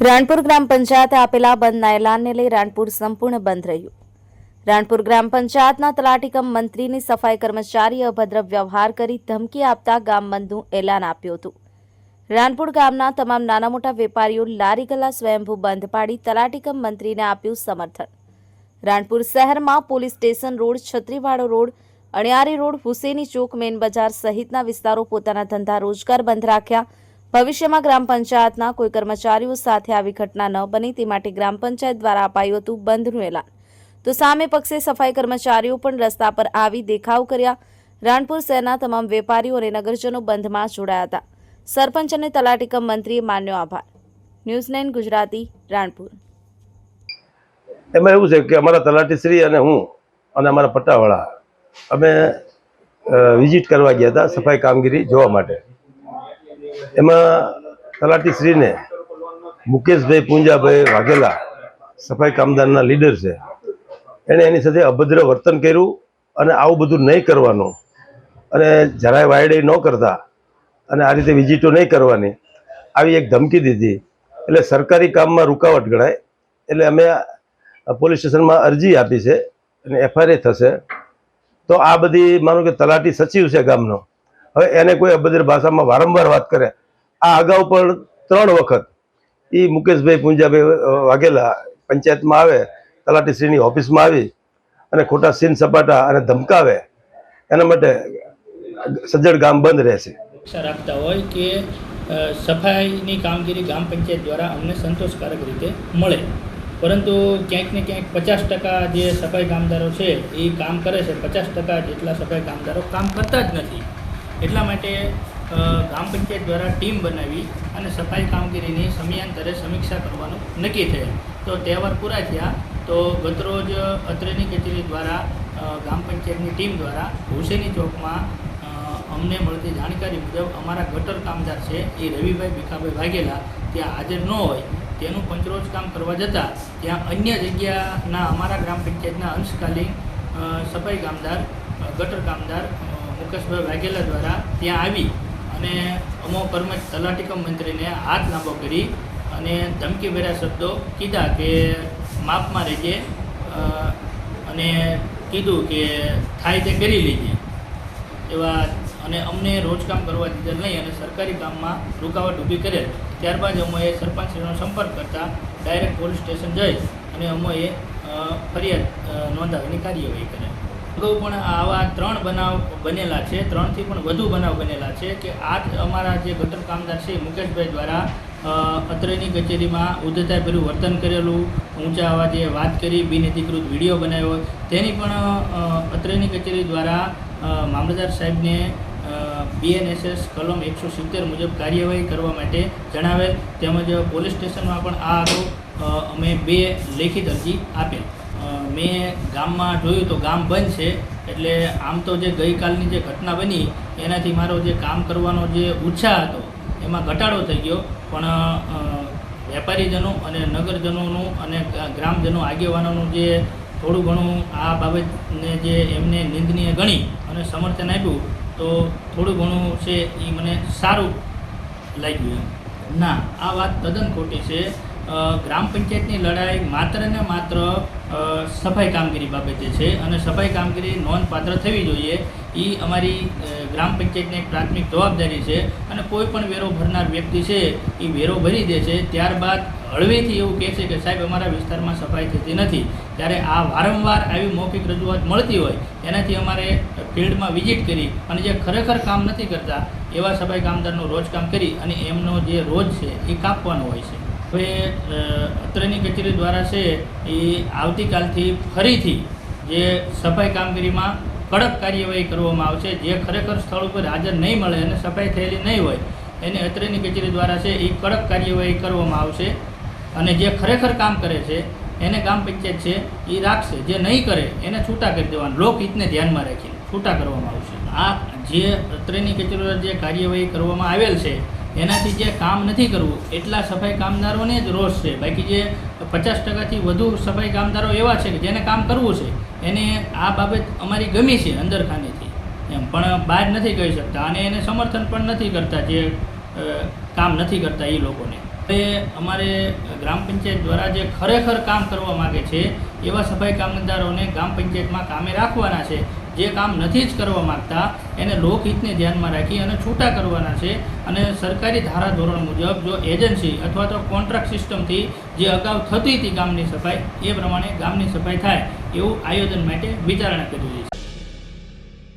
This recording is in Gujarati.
રાણપુર ગ્રામ પંચાયતે આપેલા બંધના એલાનને લઈ રાણપુર સંપૂર્ણ બંધ રહ્યું. રાણપુર ગ્રામ પંચાયતના તલાટીકમ મંત્રીની સફાઈ કર્મચારીએ અભદ્ર વ્યવહાર કરી ધમકી આપતા ગામ બંધનું એલાન આપ્યું હતું. રાણપુર ગામના તમામ નાના મોટા વેપારીઓ લારી ગલ્લા સ્વયંભૂ બંધ પાડી તલાટીકમ મંત્રીને આપ્યું સમર્થન. રાણપુર શહેરમાં police station road Chhatriwado road Aniyari road Huseni Chowk main Bazar સહિતના વિસ્તારો પોતાના ધંધા રોજગાર બંધ રાખ્યા. ભવિષ્યમાં ગ્રામ પંચાયતના કોઈ કર્મચારીઓ સાથે આવી ઘટના ન બને તે માટે ગ્રામ પંચાયત દ્વારા અપાયું હતું બંધનું એલાન. તો સામે પક્ષે સફાઈ કર્મચારીઓ પણ રસ્તા પર આવી દેખાવ કર્યા. રાણપુર શહેરના તમામ વેપારીઓ અને નગરજનો બંધમાં જોડાયા હતા. સરપંચ અને તલાટીકમ મંત્રીએ માન્યો આભાર. News nine Gujarati, Ranpur. એમાં એવું છે કે અમારા તલાટીશ્રી અને હું અને અમારા પટ્ટાવાળા અમે વિઝિટ કરવા ગયા હતા સફાઈ કામગીરી જોવા માટે. એમાં તલાટીશ્રીને મુકેશભાઈ, પૂંજાભાઈ વાઘેલા સફાઈ કામદારના લીડર છે. એણે એની સાથે અભદ્ર વર્તન કર્યું અને આવું બધું નહીં કરવાનું. અને જરાય વાયડે ન કરતા. અને આ રીતે વિઝિટો નહીં કરવાની. આવી એક ધમકી દીધી. એટલે સરકારી કામમાં રૂકાવટ ગણાય. એટલે અમે પોલીસ સ્ટેશનમાં અરજી આપી છે. અને એફઆઈઆર થશે. તો આ બધી માનો કે તલાટી સચિવ છે ગામનો. હવે એને કોઈ અભદ્ર ભાષામાં વારંવાર વાત કરે. આ અગાઉ પણ ત્રણ વખત એ મુકેશભાઈ પૂંજાભાઈ વાઘેલા પંચાયતમાં આવે તલાટીશ્રીની ઓફિસમાં આવી અને ખોટા સીન સપાટા અને ધમકાવે. એના માટે સજ્જડ ગામ બંધ રહેશે. રાખતા હોય કે સફાઈની કામગીરી ગ્રામ પંચાયત દ્વારા અમને સંતોષકારક રીતે મળે. પરંતુ ક્યાંક ને ક્યાંક પચાસ ટકા જે સફાઈ કામદારો છે, એ કામ કરે છે. પચાસ ટકા જેટલા સફાઈ કામદારો કામ કરતા જ નથી. એટલા માટે ગ્રામ પંચાયત દ્વારા ટીમ બનાવી અને સફાઈ કામગીરીની સમયાંતરે સમીક્ષા કરવાનું નક્કી થયેલ. તો તહેવાર પૂરા થયા, તો ગતરોજ અત્રેની કચેરી દ્વારા ગ્રામ પંચાયતની ટીમ દ્વારા હુસેની ચોકમાં અમને મળતી જાણકારી મુજબ અમારા ગટર કામદાર છે, એ રવિભાઈ ભીખાભાઈ વાઘેલા, ત્યાં હાજર ન હોય. તેનું પંચરોજ કામ કરવા જતાં ત્યાં અન્ય જગ્યાના અમારા ગ્રામ પંચાયતના અંશકાલીન સફાઈ કામદાર ગટર કામદાર મુકેશભાઈ વાઘેલા દ્વારા ત્યાં આવી અને અમો કર્મ તલાટીકમ મંત્રીને હાથ લાંબો કરી અને ધમકીભર્યા શબ્દો કીધા કે માપમાં રહેજે અને કીધું કે થાય તે કરી લેજે. એવા અને અમને રોજકામ કરવા દીધેલ નહીં અને સરકારી કામમાં રૂકાવટ ઊભી કરેલ. ત્યારબાદ અમોએ સરપંચશ્રીનો સંપર્ક કરતાં ડાયરેક્ટ પોલીસ સ્ટેશન જઈ અને અમોએ ફરિયાદ નોંધાવીની કાર્યવાહી કરે. અગાઉ પણ આવા ત્રણ બનાવ બનેલા છે, ત્રણથી પણ વધુ બનાવ બનેલા છે કે આ અમારા જે ગટર કામદાર છે મુકેશભાઈ દ્વારા અત્રેની કચેરીમાં ઉદ્ધતાભર્યું વર્તન કરેલું, ઊંચા અવાજે વાત કરી, બિનઅધિકૃત વીડિયો બનાવ્યો. તેની પણ અત્રેની કચેરી દ્વારા મામલતદાર સાહેબને બીએનએસએસ કલમ એકસો સિત્તેર મુજબ કાર્યવાહી કરવા માટે જણાવેલ તેમજ પોલીસ સ્ટેશનમાં પણ આ આરોપ અમે બે લેખિત અરજી આપેલ. મેં ગામમાં જોયું તો ગામ બંધ છે, એટલે આમ તો જે ગઈકાલની જે ઘટના બની, એનાથી મારો જે કામ કરવાનો જે ઉત્સાહ હતો, એમાં ઘટાડો થઈ ગયો. પણ વેપારીજનો અને નગરજનોનું અને ગ્રામજનો આગેવાનોનું જે થોડું ઘણું આ બાબતને જે એમને નિંદનીય ગણી અને સમર્થન આપ્યું, તો થોડું ઘણું છે એ મને સારું લાગ્યું એમ. ના, આ વાત તદ્દન ખોટી છે. ગ્રામ પંચાયતની લડાઈ માત્ર ને માત્ર સફાઈ કામગીરી બાબતે છે અને સફાઈ કામગીરી નોંધપાત્ર થવી જોઈએ. એ અમારી ગ્રામ પંચાયતની એક પ્રાથમિક જવાબદારી છે અને કોઈ પણ વેરો ભરનાર વ્યક્તિ છે એ વેરો ભરી દે છે. ત્યારબાદ હળવેથી એવું કહે છે કે સાહેબ, અમારા વિસ્તારમાં સફાઈ થતી નથી. ત્યારે આ વારંવાર આવી મૌખિક રજૂઆત મળતી હોય એનાથી અમારે ફિલ્ડમાં વિઝિટ કરી અને જે ખરેખર કામ નથી કરતા, એવા સફાઈ કામદારનું રોજ કામ કરી અને એમનો જે રોજ છે, એ કાપવાનો હોય છે. હવે અત્રેની કચેરી દ્વારા છે, એ આવતીકાલથી ફરીથી જે સફાઈ કામગીરીમાં કડક કાર્યવાહી કરવામાં આવશે, જે ખરેખર સ્થળ ઉપર હાજર નહીં મળે અને સફાઈ થયેલી નહીં હોય, એને અત્રેની કચેરી દ્વારા છે, એ કડક કાર્યવાહી કરવામાં આવશે. અને જે ખરેખર કામ કરે છે, એને ગ્રામ પંચાયત છે એ રાખશે. જે નહીં કરે, એને છૂટા કરી દેવાનું. લોકહિતને ધ્યાનમાં રાખીને છૂટા કરવામાં આવશે. આ જે અત્રેની કચેરીઓ જે કાર્યવાહી કરવામાં આવેલ છે, એનાથી જે કામ નથી કરવું, એટલા સફાઈ કામદારોને જ રોષ છે. બાકી જે પચાસ ટકાથી વધુ સફાઈ કામદારો એવા છે કે જેને કામ કરવું છે, એને આ બાબત અમારી ગમી છે અંદરખાનેથી. એમ, પણ બહાર નથી કહી શકતા અને એને સમર્થન પણ નથી કરતા જે કામ નથી કરતા એ લોકોને. એ અમારે ગ્રામ પંચાયત દ્વારા જે ખરેખર કામ કરવા માગે છે, એવા સફાઈ કામદારોને ગ્રામ પંચાયતમાં કામે રાખવાના છે. જે કામ નથી જ કરવા માગતા, એને લોકહિતને ધ્યાનમાં રાખી અને છૂટા કરવાના છે. અને સરકારી ધારાધોરણ મુજબ જો એજન્સી અથવા તો કોન્ટ્રાક્ટ સિસ્ટમથી જે અગાઉ થતી હતી ગામની સફાઈ, એ પ્રમાણે ગામની સફાઈ થાય એવું આયોજન માટે વિચારણા કરી છે.